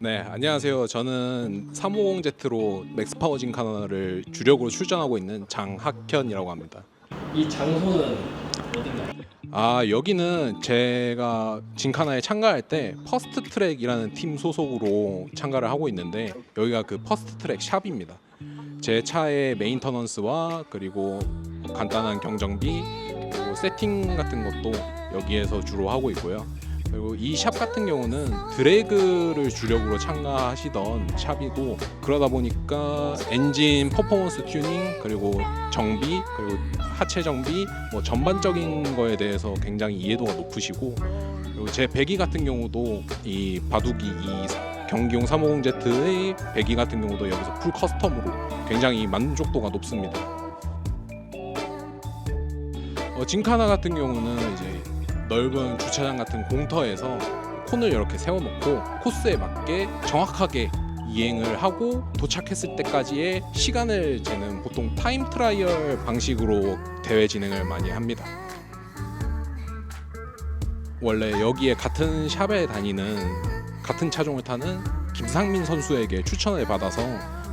네, 안녕하세요. 저는 350Z로 맥스파워 진카나를 주력으로 출전하고 있는 장학현이라고 합니다. 이 장소는 어딘가요? 아, 여기는 제가 진카나에 참가할 때 퍼스트 트랙이라는 팀 소속으로 참가를 하고 있는데 여기가 그 퍼스트 트랙 샵입니다. 제 차의 메인터넌스와 그리고 간단한 경정비 그리고 세팅 같은 것도 여기에서 주로 하고 있고요. 그리고 이 샵 같은 경우는 드래그를 주력으로 참가하시던 샵이고 그러다 보니까 엔진 퍼포먼스 튜닝 그리고 정비 그리고 하체 정비 뭐 전반적인 거에 대해서 굉장히 이해도가 높으시고 그리고 제 배기 같은 경우도 이 바둑이 이 경기용 350Z의 배기 같은 경우도 여기서 풀 커스텀으로 굉장히 만족도가 높습니다. 어, 진카나 같은 경우는 이제 넓은 주차장 같은 공터에서 콘을 이렇게 세워놓고 코스에 맞게 정확하게 이행을 하고 도착했을 때까지의 시간을 재는 보통 타임 트라이얼 방식으로 대회 진행을 많이 합니다. 원래 여기에 같은 샵에 다니는 같은 차종을 타는 김상민 선수에게 추천을 받아서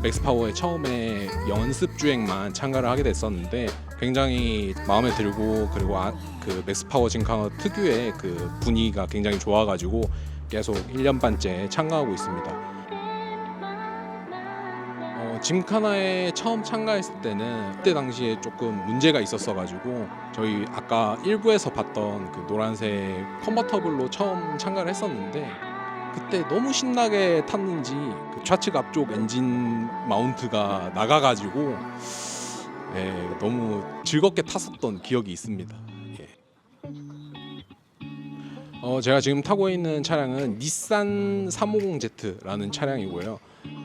맥스파워에 처음에 연습 주행만 참가를 하게 됐었는데 굉장히 마음에 들고 그리고 아, 그 맥스파워 진카너 특유의 그 분위기가 굉장히 좋아가지고 계속 1년 반째 참가하고 있습니다. 어, 짐카나에 처음 참가했을 때는 그때 당시에 조금 문제가 있었어가지고 저희 아까 일부에서 봤던 그 노란색 컨버터블로 처음 참가를 했었는데 그때 너무 신나게 탔는지 그 좌측 앞쪽 엔진 마운트가 나가가지고 예, 너무 즐겁게 탔었던 기억이 있습니다. 예. 어, 제가 지금 타고 있는 차량은 닛산 350Z라는 차량이고요.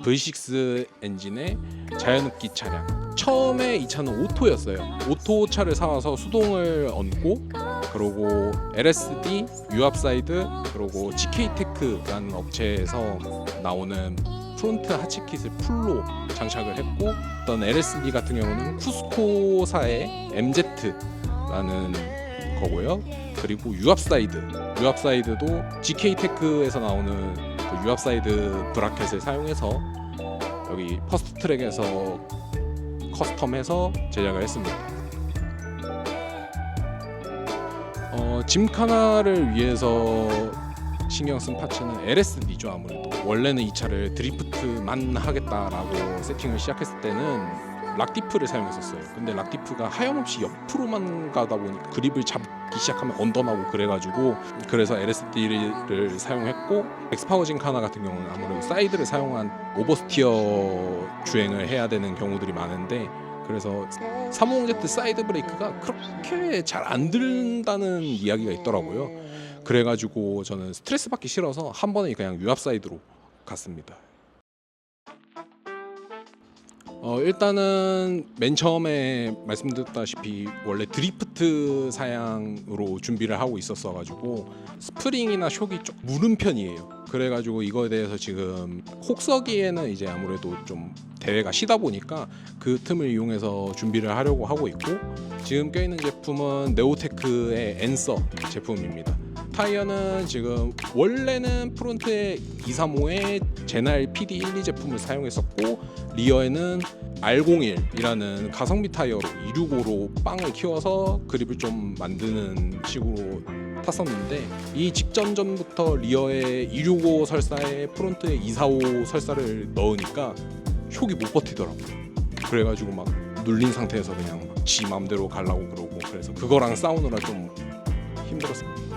V6 엔진의 자연흡기 차량. 처음에 이 차는 오토였어요. 오토 차를 사와서 수동을 얹고 그리고 LSD, 유압사이드 그리고 GK테크라는 업체에서 나오는 프론트 하체 킷을 풀로 장착을 했고 어떤 LSD 같은 경우는 쿠스코사의 MZ라는 거고요. 그리고 유압사이드, 유압사이드도 GK테크에서 나오는 그 유압사이드 브라켓을 사용해서 여기 퍼스트 트랙에서 커스텀해서 제작을 했습니다. 어, 짐카나를 위해서 신경 쓴 파츠는 LSD죠 아무래도. 원래는 이 차를 드리프트만 하겠다라고 세팅을 시작했을 때는 락디프를 사용했었어요. 근데 락디프가 하염없이 옆으로만 가다 보니까 그립을 잡기 시작하면 언더나고 그래가지고 그래서 LSD를 사용했고 엑스파워 진카나 같은 경우는 아무래도 사이드를 사용한 오버스티어 주행을 해야 되는 경우들이 많은데 그래서 350Z 사이드 브레이크가 그렇게 잘 안 들다는 이야기가 있더라고요. 그래가지고 저는 스트레스 받기 싫어서 한 번에 그냥 유압 사이드로 갔습니다. 어, 일단은 맨 처음에 말씀드렸다시피 원래 드리프트 사양으로 준비를 하고 있었어 가지고 스프링이나 쇽이 좀 무른 편이에요. 그래가지고 이거에 대해서 지금 혹서기에는 이제 아무래도 좀 대회가 쉬다 보니까 그 틈을 이용해서 준비를 하려고 하고 있고 지금 껴있는 제품은 네오테크의 앤서 제품입니다. 타이어는 지금 원래는 프론트에 235의 제날 PD12 제품을 사용했었고 리어에는 R01이라는 가성비 타이어로 265로 빵을 키워서 그립을 좀 만드는 식으로 탔었는데 이 직전 전부터 리어에 265 설사에 프론트에 245 설사를 넣으니까 촉이 못 버티더라고요. 그래가지고 막 눌린 상태에서 그냥 막지 맘대로 가려고 그러고 그래서 그거랑 싸우느라 좀 힘들었습니다.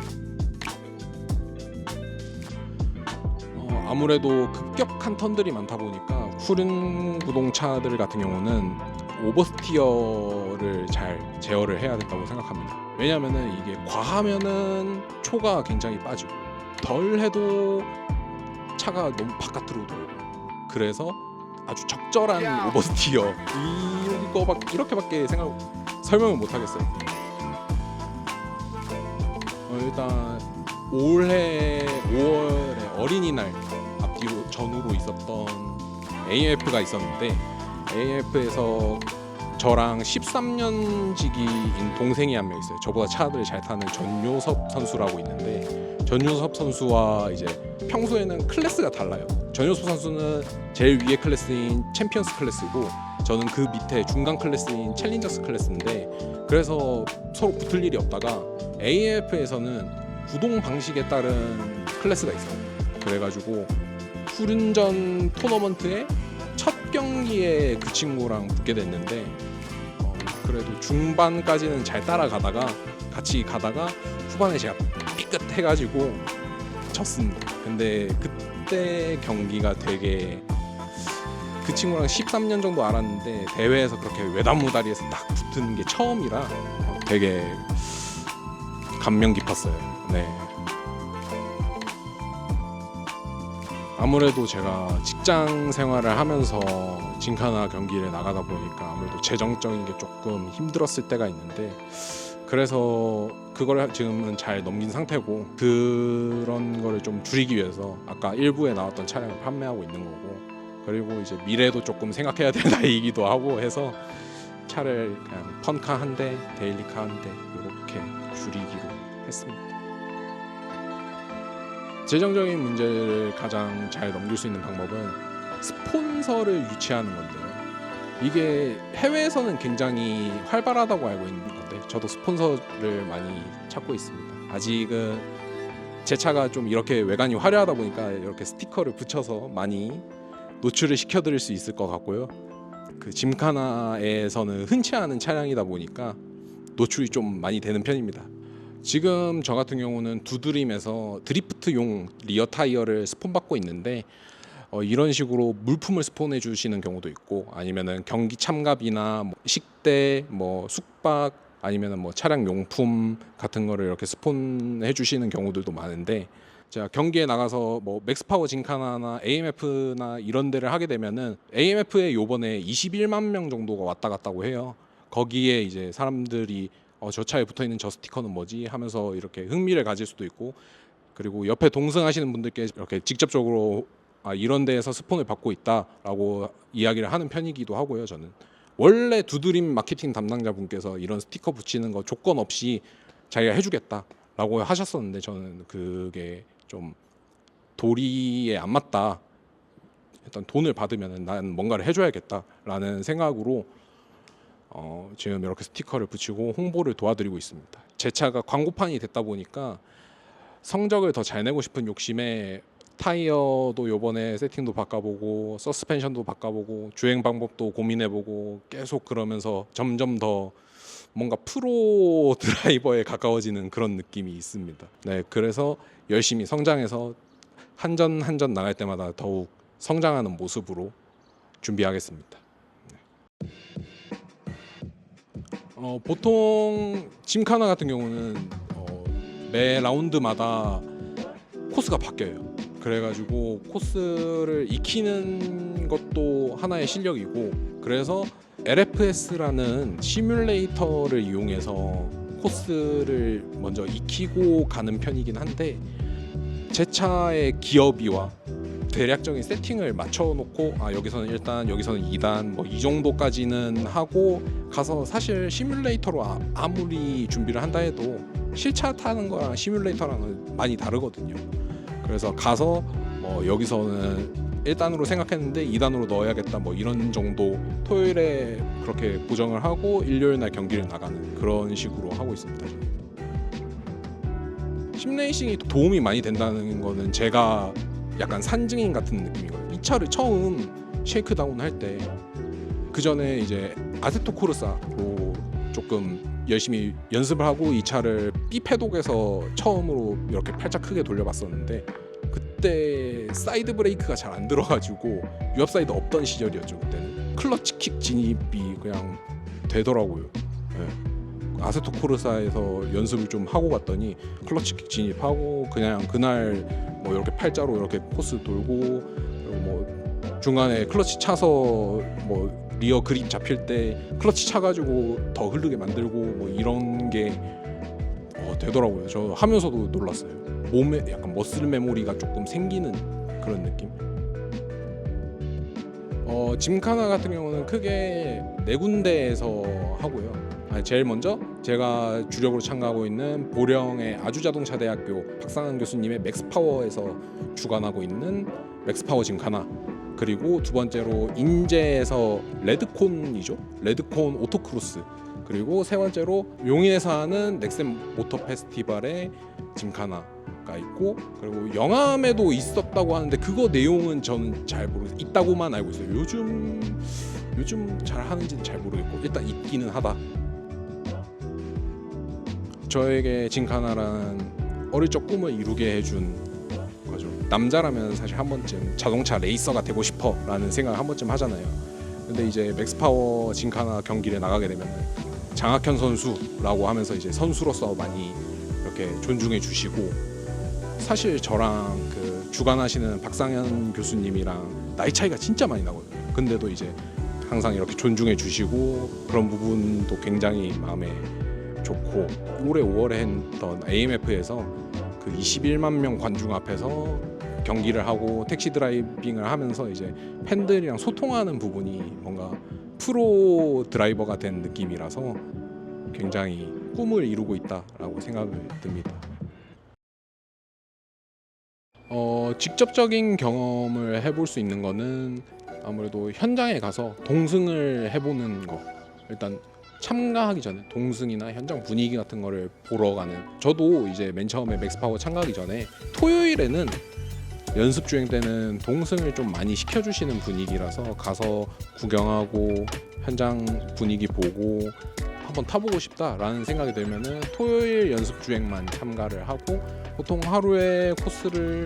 아무래도 급격한 턴들이 많다 보니까 후륜 구동차들 같은 경우는 오버스티어를 잘 제어를 해야 된다고 생각합니다. 왜냐하면은 이게 과하면은 초가 굉장히 빠지고 덜 해도 차가 너무 바깥으로 돌고 그래서 아주 적절한 오버스티어 이거밖 이렇게밖에 생각 설명을 못 하겠어요. 어, 일단 올해 5월에 어린이날 전후로 있었던 AF가 있었는데 AF에서 저랑 13년 지기인 동생이 한 명 있어요. 저보다 차를 잘 타는 전요섭 선수라고 있는데 전요섭 선수와 이제 평소에는 클래스가 달라요. 전요섭 선수는 제일 위의 클래스인 챔피언스 클래스고 저는 그 밑에 중간 클래스인 챌린저스 클래스인데 그래서 서로 붙을 일이 없다가 AF에서는 구동 방식에 따른 클래스가 있어요. 그래가지고 후륜전 토너먼트의 첫 경기에 그 친구랑 붙게 됐는데 어, 그래도 중반까지는 잘 따라가다가 같이 가다가 후반에 제가 삐끗해가지고 졌습니다. 근데 그때 경기가 되게 그 친구랑 13년 정도 알았는데 대회에서 그렇게 외단무다리에서 딱 붙은 게 처음이라 어, 되게 감명 깊었어요. 네. 아무래도 제가 직장 생활을 하면서 진카나 경기를 나가다 보니까 아무래도 재정적인 게 조금 힘들었을 때가 있는데 그래서 그걸 지금은 잘 넘긴 상태고 그런 거를 좀 줄이기 위해서 아까 일부에 나왔던 차량을 판매하고 있는 거고 그리고 이제 미래도 조금 생각해야 될 나이이기도 하고 해서 차를 그냥 펀카 한 대, 데일리카 한 대 이렇게 줄이기로 했습니다. 재정적인 문제를 가장 잘 넘길 수 있는 방법은 스폰서를 유치하는 건데요. 이게 해외에서는 굉장히 활발하다고 알고 있는 건데 저도 스폰서를 많이 찾고 있습니다. 아직은 제 차가 좀 이렇게 외관이 화려하다 보니까 이렇게 스티커를 붙여서 많이 노출을 시켜드릴 수 있을 것 같고요. 그 짐카나에서는 흔치 않은 차량이다 보니까 노출이 좀 많이 되는 편입니다. 지금 저 같은 경우는 두드림에서 드리프트용 리어 타이어를 스폰 받고 있는데 어, 이런 식으로 물품을 스폰해 주시는 경우도 있고 아니면은 경기 참갑이나 뭐 식대 뭐 숙박 아니면은 뭐 차량 용품 같은 거를 이렇게 스폰해 주시는 경우들도 많은데 제가 경기에 나가서 뭐 맥스파워 진카나나 AMF나 이런 데를 하게 되면은 AMF에 요번에 21만 명 정도가 왔다 갔다고 해요. 거기에 이제 사람들이 어, 저 차에 붙어 있는 저 스티커는 뭐지 하면서 이렇게 흥미를 가질 수도 있고 그리고 옆에 동승하시는 분들께 이렇게 직접적으로 아, 이런 데에서 스폰을 받고 있다라고 이야기를 하는 편이기도 하고요. 저는 원래 두드림 마케팅 담당자분께서 이런 스티커 붙이는 거 조건 없이 자기가 해주겠다라고 하셨었는데 저는 그게 좀 도리에 안 맞다. 일단 돈을 받으면 난 뭔가를 해줘야겠다라는 생각으로 어, 지금 이렇게 스티커를 붙이고 홍보를 도와드리고 있습니다. 제 차가 광고판이 됐다 보니까 성적을 더 잘 내고 싶은 욕심에 타이어도 요번에 세팅도 바꿔보고 서스펜션도 바꿔보고 주행 방법도 고민해보고 계속 그러면서 점점 더 뭔가 프로 드라이버에 가까워지는 그런 느낌이 있습니다. 네, 그래서 열심히 성장해서 한 전 한 전 나갈 때마다 더욱 성장하는 모습으로 준비하겠습니다. 네. 어, 보통 짐카나 같은 경우는 어, 매 라운드마다 코스가 바뀌어요. 그래가지고 코스를 익히는 것도 하나의 실력이고 그래서 LFS라는 시뮬레이터를 이용해서 코스를 먼저 익히고 가는 편이긴 한데 제 차의 기어비와 대략적인 세팅을 맞춰놓고 아 여기서는 1단 여기서는 2단 뭐 이 정도까지는 하고 가서 사실 시뮬레이터로 아, 아무리 준비를 한다 해도 실차 타는 거랑 시뮬레이터랑은 많이 다르거든요. 그래서 가서 뭐 여기서는 1단으로 생각했는데 2단으로 넣어야겠다 뭐 이런 정도 토요일에 그렇게 고정을 하고 일요일 날 경기를 나가는 그런 식으로 하고 있습니다. 심레이싱이 도움이 많이 된다는 거는 제가 약간 산증인 같은 느낌이거든요. 이 차를 처음 쉐이크다운 할 때 그 전에 이제 아세토 코르사로 조금 열심히 연습을 하고 이 차를 B 패독에서 처음으로 이렇게 팔짝 크게 돌려봤었는데 그때 사이드 브레이크가 잘 안 들어가지고 유압 사이드 없던 시절이었죠 그때는 클러치 킥 진입이 그냥 되더라고요. 예. 아세토 코르사에서 연습을 좀 하고 갔더니 클러치 킥 진입하고 그냥 그날 뭐 이렇게 팔자로 이렇게 코스 돌고 그리고 뭐 중간에 클러치 차서 뭐 리어 그립 잡힐 때 클러치 차가지고 더 흐르게 만들고 뭐 이런 게 어, 되더라고요. 저 하면서도 놀랐어요. 몸에 약간 머슬 메모리가 조금 생기는 그런 느낌. 어, 짐카나 같은 경우는 크게 네 군데에서 하고요. 아, 제일 먼저 제가 주력으로 참가하고 있는 보령의 아주자동차대학교 박상은 교수님의 맥스파워에서 주관하고 있는 맥스파워 짐카나 그리고 두 번째로 인제에서 레드콘이죠. 레드콘 오토크로스 그리고 세 번째로 용인에서 하는 넥센 모터 페스티벌의 짐카나가 있고 그리고 영암에도 있었다고 하는데 그거 내용은 저는 잘 모르겠어요. 있다고만 알고 있어요. 요즘 요즘 잘 하는지는 잘 모르겠고 일단 있기는 하다. 저에게 짐카나란 어릴 적 꿈을 이루게 해준 거죠. 남자라면 사실 한 번쯤 자동차 레이서가 되고 싶어라는 생각을 한 번쯤 하잖아요. 근데 이제 맥스파워 짐카나 경기를 나가게 되면 장학현 선수라고 하면서 이제 선수로서 많이 이렇게 존중해 주시고 사실 저랑 그 주관하시는 박상현 교수님이랑 나이 차이가 진짜 많이 나거든요. 근데도 이제 항상 이렇게 존중해 주시고 그런 부분도 굉장히 마음에 좋고 올해 5월에 했던 AMF에서 그 21만 명 관중 앞에서 경기를 하고 택시 드라이빙을 하면서 이제 팬들이랑 소통하는 부분이 뭔가 프로 드라이버가 된 느낌이라서 굉장히 꿈을 이루고 있다라고 생각을 듭니다. 어, 직접적인 경험을 해볼 수 있는 거는 아무래도 현장에 가서 동승을 해보는 거. 일단 참가하기 전에 동승이나 현장 분위기 같은 거를 보러 가는. 저도 이제 맨 처음에 맥스파워 참가하기 전에 토요일에는 연습 주행 때는 동승을 좀 많이 시켜주시는 분위기라서 가서 구경하고 현장 분위기 보고 한번 타보고 싶다라는 생각이 들면은 토요일 연습 주행만 참가를 하고 보통 하루에 코스를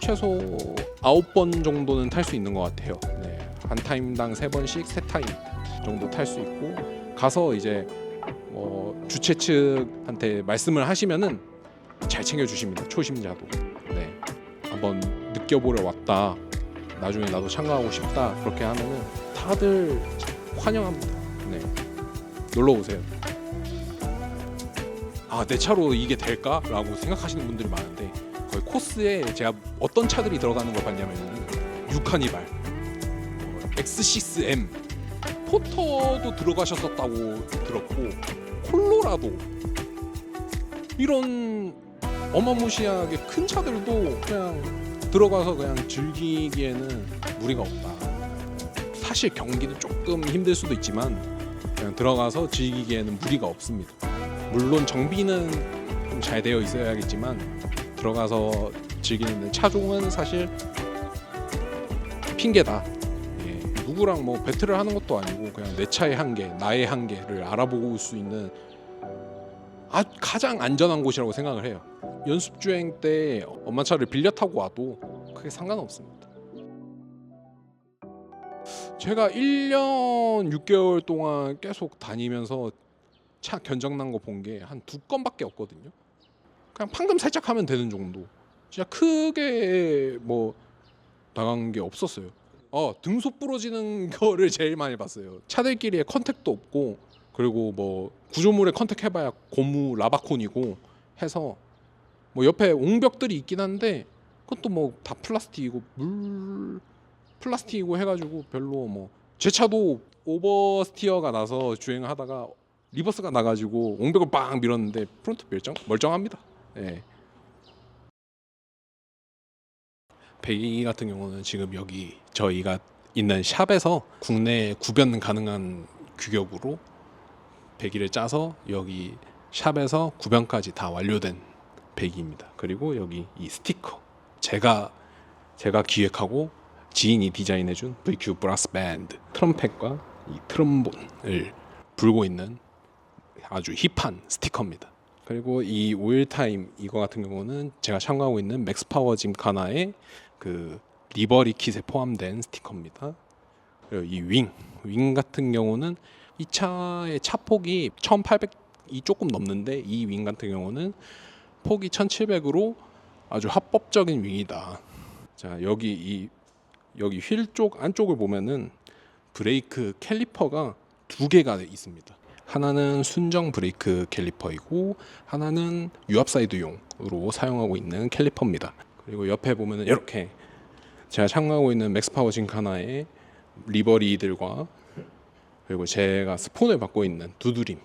최소 9번 정도는 탈 수 있는 것 같아요. 네. 한 타임당 세 번씩 세 타임 정도 탈 수 있고 가서 이제 뭐 주최 측한테 말씀을 하시면은 잘 챙겨 주십니다. 초심자도. 네. 한번 느껴보려 왔다. 나중에 나도 참가하고 싶다. 그렇게 하면은 다들 환영합니다. 네. 놀러 오세요. 아, 내 차로 이게 될까 라고 생각하시는 분들이 많은데 거의 코스에 제가 어떤 차들이 들어가는 걸 봤냐면은 유카니발, 어, X6M, 포터도 들어가셨었다고 들었고 콜로라도 이런 어마무시하게 큰 차들도 그냥 들어가서 그냥 즐기기에는 무리가 없다. 사실 경기는 조금 힘들 수도 있지만 그냥 들어가서 즐기기에는 무리가 없습니다. 물론 정비는 좀 잘 되어 있어야겠지만 들어가서 즐기는 차 종은 사실 핑계다. 예, 누구랑 뭐 배틀을 하는 것도 아니고 그냥 내 차의 한계, 나의 한계를 알아보고 올 수 있는 아, 가장 안전한 곳이라고 생각을 해요. 연습 주행 때 엄마 차를 빌려 타고 와도 크게 상관없습니다. 제가 1년 6개월 동안 계속 다니면서 차 견적난 거 본 게 한 두 건밖에 없거든요. 그냥 판금 살짝 하면 되는 정도. 진짜 크게 뭐 나간 게 없었어요. 어 등소 부러지는 거를 제일 많이 봤어요. 차들끼리의 컨택도 없고 그리고 뭐 구조물에 컨택해봐야 고무 라바콘이고 해서 뭐 옆에 옹벽들이 있긴 한데 그것도 뭐 다 플라스틱이고 물 플라스틱이고 해가지고 별로 뭐 제 차도 오버스티어가 나서 주행을 하다가 리버스가 나가지고 옹벽을 빵 밀었는데 프론트 멀쩡 멀쩡합니다. 예. 배기 같은 경우는 지금 여기 저희가 있는 샵에서 국내 구변 가능한 규격으로 배기를 짜서 여기 샵에서 구변까지 다 완료된 배기입니다. 그리고 여기 이 스티커 제가 제가 기획하고 지인이 디자인해준 VQ 브라스 밴드 트럼펫과 이 트럼본을 불고 있는 아주 힙한 스티커입니다. 그리고 이 오일 타임 이거 같은 경우는 제가 참가하고 있는 맥스파워 짐카나의 그 리버리 킷에 포함된 스티커입니다. 그리고 이 윙, 윙 같은 경우는 이 차의 차폭이 1,800이 조금 넘는데 이 윙 같은 경우는 폭이 1,700으로 아주 합법적인 윙이다. 자 여기 이 여기 휠 쪽 안쪽을 보면은 브레이크 캘리퍼가 두 개가 있습니다. 하나는 순정 브레이크 캘리퍼이고 하나는 유압 사이드용으로 사용하고 있는 캘리퍼입니다. 그리고 옆에 보면은 이렇게 제가 참가하고 있는 맥스파워 징카나의 리버리들과 그리고 제가 스폰을 받고 있는 두드림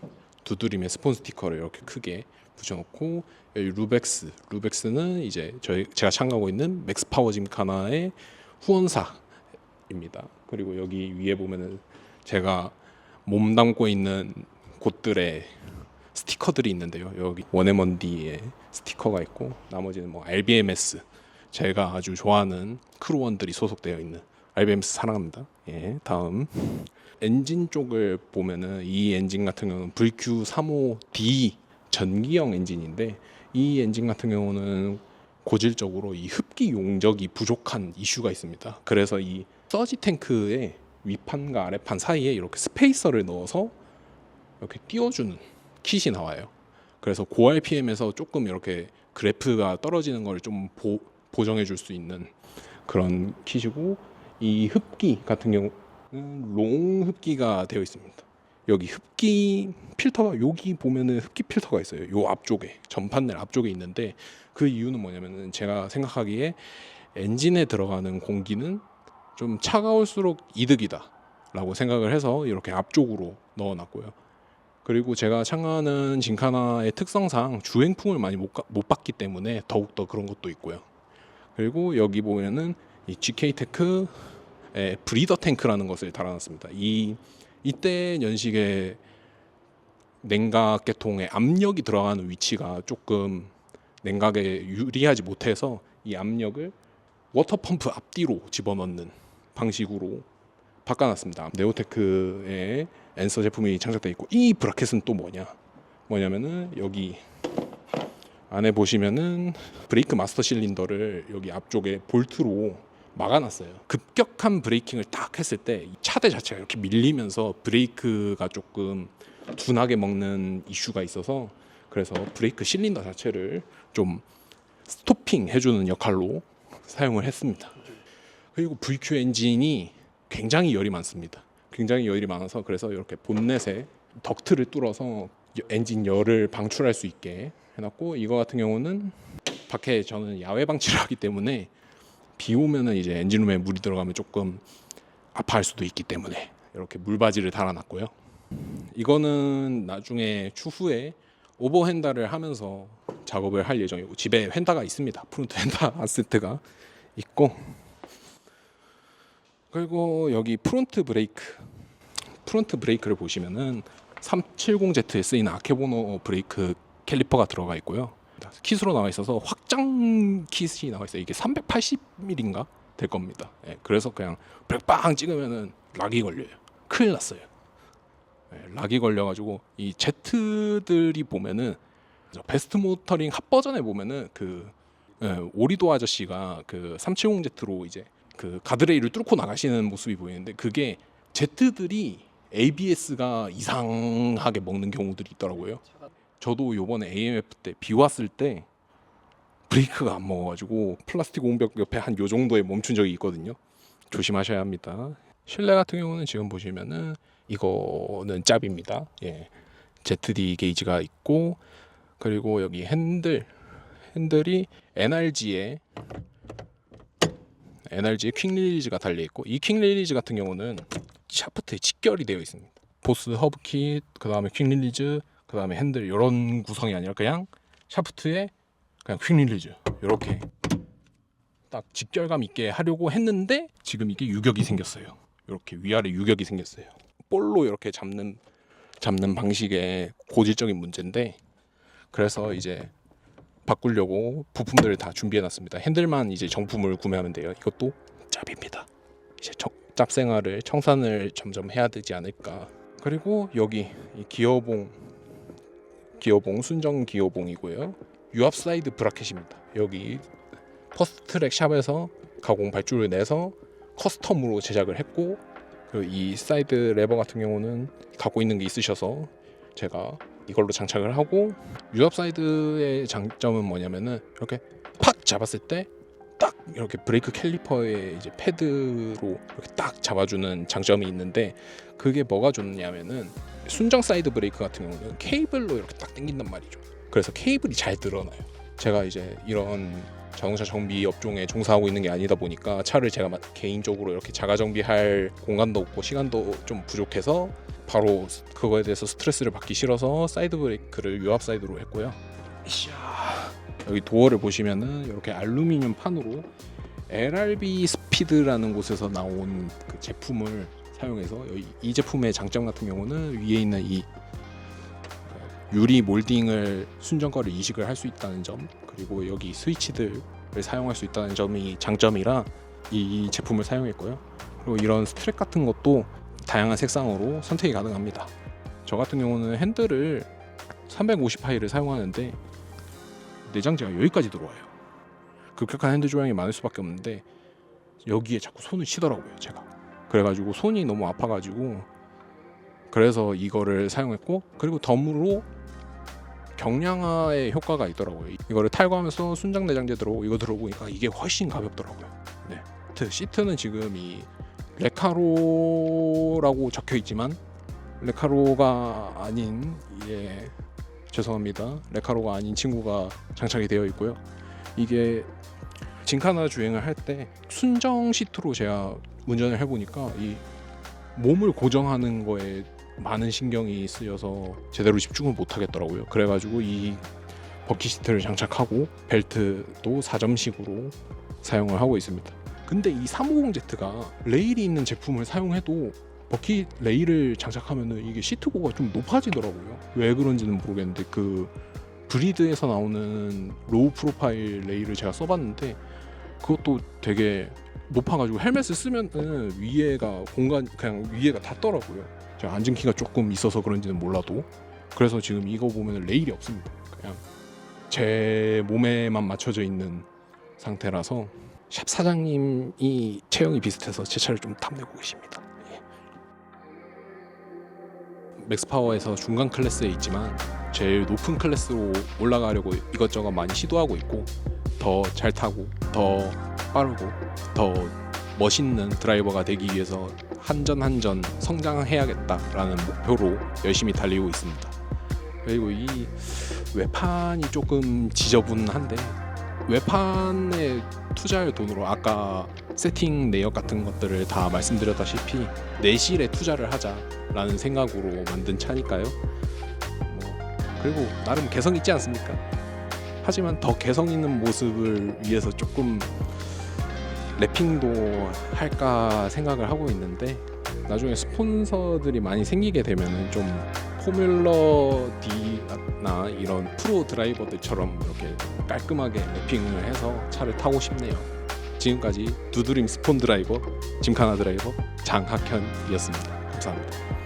두드림의 스폰 스티커를 이렇게 크게 붙여놓고 여기 루벡스 루벡스는 이제 저희 제가 참가하고 있는 맥스 파워 짐카나의 후원사입니다. 그리고 여기 위에 보면은 제가 몸 담고 있는 곳들의 스티커들이 있는데요. 여기 원에먼디의 스티커가 있고 나머지는 뭐 RBMS 제가 아주 좋아하는 크루원들이 소속되어 있는 RBMS 사랑합니다. 예, 다음 엔진 쪽을 보면은 이 엔진 같은 경우는 VQ35D 전기형 엔진인데 이 엔진 같은 경우는 고질적으로 이 흡기 용적이 부족한 이슈가 있습니다. 그래서 이 서지 탱크의 위판과 아래판 사이에 이렇게 스페이서를 넣어서 이렇게 띄워주는 킷이 나와요. 그래서 고 RPM에서 조금 이렇게 그래프가 떨어지는 걸 좀 보정해 줄 수 있는 그런 킷이고 이 흡기 같은 경우는 롱 흡기가 되어 있습니다. 여기 흡기 필터가 여기 보면은 흡기 필터가 있어요. 요 앞쪽에 전판넬 앞쪽에 있는데 그 이유는 뭐냐면은 제가 생각하기에 엔진에 들어가는 공기는 좀 차가울수록 이득이다라고 생각을 해서 이렇게 앞쪽으로 넣어놨고요. 그리고 제가 참가하는 진카나의 특성상 주행풍을 많이 못, 가- 못 받기 때문에 더욱 더 그런 것도 있고요. 그리고 여기 보면은 이 GK 테크의 브리더 탱크라는 것을 달아놨습니다. 이 이때 연식의 냉각 계통의 압력이 들어가는 위치가 조금 냉각에 유리하지 못해서 이 압력을 워터 펌프 앞뒤로 집어넣는 방식으로 바꿔놨습니다. 네오테크의 앤서 제품이 장착되어 있고 이 브라켓은 또 뭐냐? 뭐냐면은 여기 안에 보시면은 브레이크 마스터 실린더를 여기 앞쪽에 볼트로 막아놨어요. 급격한 브레이킹을 딱 했을 때이 차대 자체가 이렇게 밀리면서 브레이크가 조금 둔하게 먹는 이슈가 있어서 그래서 브레이크 실린더 자체를 좀 스토핑 해주는 역할로 사용을 했습니다. 그리고 VQ 엔진이 굉장히 열이 많습니다. 굉장히 열이 많아서 그래서 이렇게 본넷에 덕트를 뚫어서 엔진 열을 방출할 수 있게 해놨고 이거 같은 경우는 밖에 저는 야외 방치를 하기 때문에 비 오면은 이제 엔진룸에 물이 들어가면 조금 아파할 수도 있기 때문에 이렇게 물바지를 달아놨고요. 이거는 나중에 추후에 오버 핸다를 하면서 작업을 할 예정이고 집에 휀다가 있습니다. 프론트 휀다 아세트가 있고 그리고 여기 프론트 브레이크 프론트 브레이크를 보시면은 370Z에 쓰이는 아케보노 브레이크 캘리퍼가 들어가 있고요. 킷으로 나와 있어서 확장 킷이 나와 있어요. 이게 380mm인가 될 겁니다. 예, 그래서 그냥 브레이크 빵 찍으면은 락이 걸려요. 큰일 났어요. 예, 락이 걸려가지고 이 Z들이 보면은 저 베스트 모터링 핫 버전에 보면은 그 예, 오리도 아저씨가 그 370Z로 이제 그 가드레일을 뚫고 나가시는 모습이 보이는데 그게 Z들이 ABS가 이상하게 먹는 경우들이 있더라고요. 저도 요번에 AMF 때 비 왔을 때 브레이크가 안 먹어가지고 플라스틱 옹벽 옆에 한 요 정도에 멈춘 적이 있거든요. 조심하셔야 합니다. 실내 같은 경우는 지금 보시면은 이거는 짭입니다. 예, ZD 게이지가 있고 그리고 여기 핸들 핸들이 NRG에 NRG에 퀵 릴리즈가 달려 있고 이 퀵 릴리즈 같은 경우는 샤프트에 직결이 되어 있습니다. 보스 허브 킷, 그 다음에 퀵 릴리즈, 그 다음에 핸들 이런 구성이 아니라 그냥 샤프트에 그냥 퀵 릴리즈 이렇게 딱 직결감 있게 하려고 했는데 지금 이게 유격이 생겼어요. 이렇게 위아래 유격이 생겼어요. 볼로 이렇게 잡는 잡는 방식의 고질적인 문제인데 그래서 이제 바꾸려고 부품들을 다 준비해놨습니다. 핸들만 이제 정품을 구매하면 돼요. 이것도 짭입니다. 이제 청- 짭 생활을 청산을 점점 해야 되지 않을까. 그리고 여기 이 기어봉 기어봉 순정 기어봉이고요. 유압 사이드 브라켓입니다. 여기 퍼스트 트랙 샵에서 가공 발주를 내서 커스텀으로 제작을 했고 그리고 이 사이드 레버 같은 경우는 갖고 있는 게 있으셔서 제가 이걸로 장착을 하고 유압 사이드의 장점은 뭐냐면은 이렇게 팍 잡았을 때 딱 이렇게 브레이크 캘리퍼에 이제 패드로 이렇게 딱 잡아주는 장점이 있는데 그게 뭐가 좋냐면은 순정 사이드 브레이크 같은 경우는 케이블로 이렇게 딱 당긴단 말이죠. 그래서 케이블이 잘 드러나요. 제가 이제 이런 자동차 정비 업종에 종사하고 있는 게 아니다 보니까 차를 제가 마- 개인적으로 이렇게 자가 정비할 공간도 없고 시간도 좀 부족해서 바로 그거에 대해서 스트레스를 받기 싫어서 사이드 브레이크를 유압 사이드로 했고요. 여기 도어를 보시면은 이렇게 알루미늄 판으로 LRB 스피드라는 곳에서 나온 그 제품을 사용해서 이 제품의 장점 같은 경우는 위에 있는 이 유리 몰딩을 순정거를 이식을 할 수 있다는 점 그리고 여기 스위치들을 사용할 수 있다는 점이 장점이라 이 제품을 사용했고요. 그리고 이런 스트랩 같은 것도 다양한 색상으로 선택이 가능합니다. 저 같은 경우는 핸들을 350파이를 사용하는데 내장재가 여기까지 들어와요. 급격한 핸들 조향이 많을 수밖에 없는데 여기에 자꾸 손을 치더라고요 제가 그래가지고 손이 너무 아파가지고 그래서 이거를 사용했고 그리고 덤으로 경량화의 효과가 있더라고요. 이거를 탈거하면서 순정 내장재 들어오고 이거 들어보니까 이게 훨씬 가볍더라고요. 네. 시트, 시트는 지금 이 레카로라고 적혀 있지만 레카로가 아닌 예 죄송합니다. 레카로가 아닌 친구가 장착이 되어 있고요. 이게 진카나 주행을 할 때 순정 시트로 제가 운전을 해보니까 이 몸을 고정하는 거에 많은 신경이 쓰여서 제대로 집중을 못 하겠더라고요. 그래가지고 이 버킷 시트를 장착하고 벨트도 4점식으로 사용을 하고 있습니다. 근데 이 350Z가 레일이 있는 제품을 사용해도 버킷 레일을 장착하면은 이게 시트고가 좀 높아지더라고요. 왜 그런지는 모르겠는데 그 브리드에서 나오는 로우 프로파일 레일을 제가 써봤는데 그것도 되게 높아가지고 헬멧을 쓰면은 위에가 공간 그냥 위에가 닿더라고요. 제가 앉은 키가 조금 있어서 그런지는 몰라도 그래서 지금 이거 보면 레일이 없습니다. 그냥 제 몸에만 맞춰져 있는 상태라서 샵 사장님이 체형이 비슷해서 제 차를 좀 탐내고 계십니다. 예. 맥스파워에서 중간 클래스에 있지만 제일 높은 클래스로 올라가려고 이것저것 많이 시도하고 있고 더 잘 타고 더 빠르고 더 멋있는 드라이버가 되기 위해서 한 전 한 전 성장해야겠다라는 목표로 열심히 달리고 있습니다. 그리고 이 외판이 조금 지저분한데 외판에 투자할 돈으로 아까 세팅 내역 같은 것들을 다 말씀드렸다시피 내실에 투자를 하자라는 생각으로 만든 차니까요. 뭐 그리고 나름 개성 있지 않습니까? 하지만 더 개성 있는 모습을 위해서 조금 랩핑도 할까 생각을 하고 있는데 나중에 스폰서들이 많이 생기게 되면은 좀 포뮬러 D나 이런 프로 드라이버들처럼 이렇게 깔끔하게 랩핑을 해서 차를 타고 싶네요. 지금까지 두드림 스폰 드라이버 짐카나 드라이버 장학현이었습니다. 감사합니다.